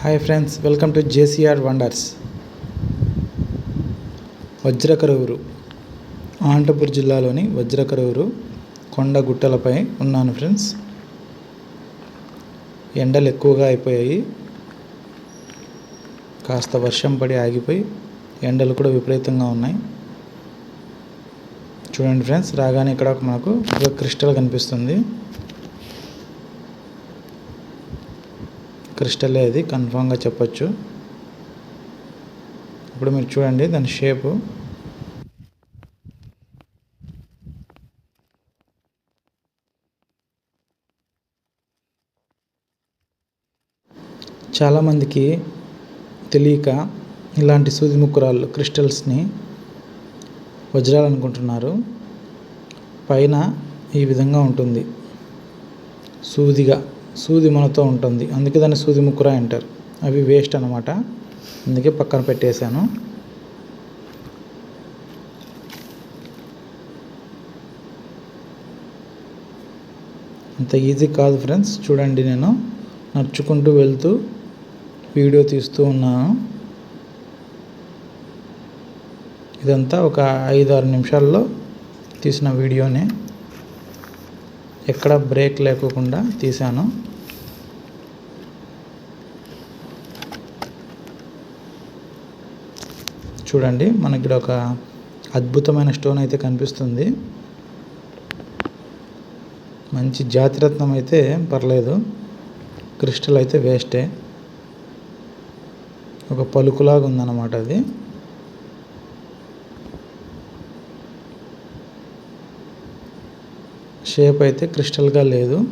Hi friends welcome to JCR wonders Vajrakarur Anantapuram జిల్లాలోని వజ్రకరూరు కొండ గుట్టలపై ఉన్నాను ఫ్రెండ్స్ ఎండలు ఎక్కువగా అయిపోయాయి. కాస్త వర్షం పడి ఆగిపోయి ఎండలు కూడా విపరీతంగా ఉన్నాయి. చూడండి ఫ్రెండ్స్ రాగానే ఇక్కడ మనకు ఒక క్రిస్టల్ కనిపిస్తుంది. క్రిస్టలే అది కన్ఫామ్గా చెప్పొచ్చు. ఇప్పుడు మీరు చూడండి దాని షేపు. చాలామందికి తెలియక ఇలాంటి సూది ముక్కురాళ్ళు క్రిస్టల్స్ని వజ్రాలు అనుకుంటున్నారు పైన ఈ విధంగా ఉంటుంది. సూదిగా. సూది మనతో ఉంటుంది. అందుకే దాన్ని సూది ముక్కురా అంటారు. అవి వేస్ట్ అనమాట అందుకే పక్కన పెట్టేశాను. అంత ఈజీ కాదు ఫ్రెండ్స్ చూడండి నేను నడుచుకుంటూ వెళ్తూ వీడియో తీస్తూ ఉన్నాను. ఇదంతా ఒక ఐదు ఆరు నిమిషాల్లో తీసిన వీడియోనే. ఎక్కడ బ్రేక్ లేకోకుండా తీశాను. చూడండి మనకి ఇక్కడ ఒక అద్భుతమైన స్టోన్ అయితే కనిపిస్తుంది. మంచి జాతిరత్నం అయితే పర్లేదు. క్రిస్టల్ అయితే వేస్టే. ఒక పలుకులాగా ఉందన్నమాట అది. షేప్ అయితే క్రిస్టల్గా లేదు.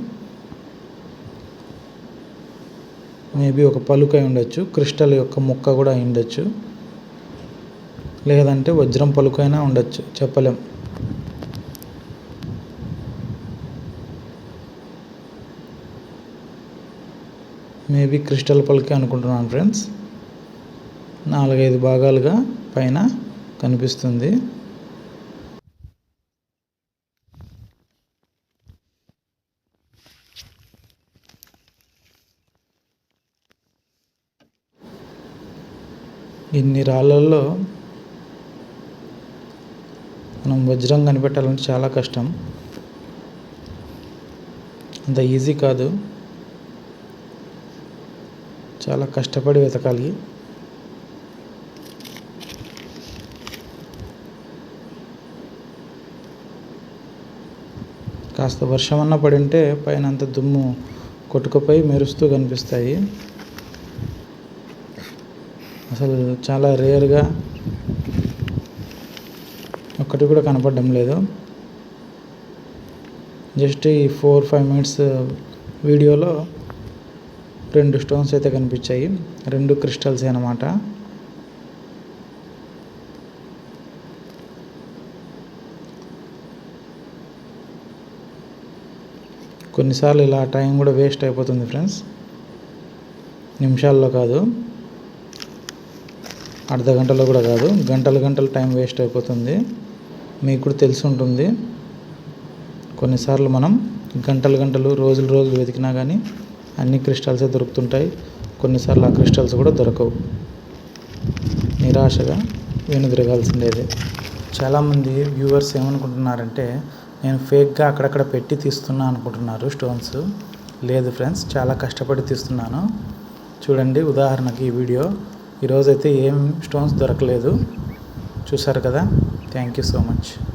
మేబీ ఒక పలుకై ఉండొచ్చు. క్రిస్టల్ యొక్క ముక్క కూడా ఉండొచ్చు. లేదంటే వజ్రం పలుకైనా ఉండొచ్చు. చెప్పలేం. మేబీ క్రిస్టల్ పలుకే అనుకుంటున్నాను ఫ్రెండ్స్ నాలుగైదు భాగాలుగా పైన కనిపిస్తుంది. ఇన్ని రాళ్ళల్లో మనం వజ్రం కనిపెట్టాలంటే చాలా కష్టం. అంత ఈజీ కాదు. చాలా కష్టపడి వెతకాలి. కాస్త వర్షం అన్న పడి ఉంటే పైన అంత దుమ్ము కొట్టుకుపోయి మెరుస్తూ కనిపిస్తాయి. అసలు చాలా రేర్గా ఒక్కటి కూడా కనపడడం లేదు. జస్ట్ ఈ ఫోర్ ఫైవ్ మినిట్స్ వీడియోలో రెండు స్టోన్స్ అయితే కనిపించాయి. రెండు క్రిస్టల్స్ అనమాట కొన్నిసార్లు ఇలా టైం కూడా వేస్ట్ అయిపోతుంది ఫ్రెండ్స్. నిమిషాల్లో కాదు. అర్ధ గంటలో కూడా కాదు గంటలు గంటలు టైం వేస్ట్ అయిపోతుంది. మీకు కూడా తెలిసి ఉంటుంది. కొన్నిసార్లు మనం గంటలు గంటలు రోజులు రోజులు వెతికినా కానీ అన్ని క్రిస్టల్సే దొరుకుతుంటాయి. కొన్నిసార్లు ఆ క్రిస్టల్స్ కూడా దొరకవు. నిరాశగా వెనుదిరగాల్సిందేదే. చాలామంది వ్యూవర్స్ ఏమనుకుంటున్నారంటే నేను ఫేక్గా అక్కడక్కడ పెట్టి తీస్తున్నా అనుకుంటున్నారు స్టోన్స్. లేదు ఫ్రెండ్స్ చాలా కష్టపడి తీస్తున్నాను. చూడండి ఉదాహరణకి ఈ వీడియో. ఈరోజైతే ఏం స్టోన్స్ దొరకలేదు. చూసారు కదా? Thank you so much.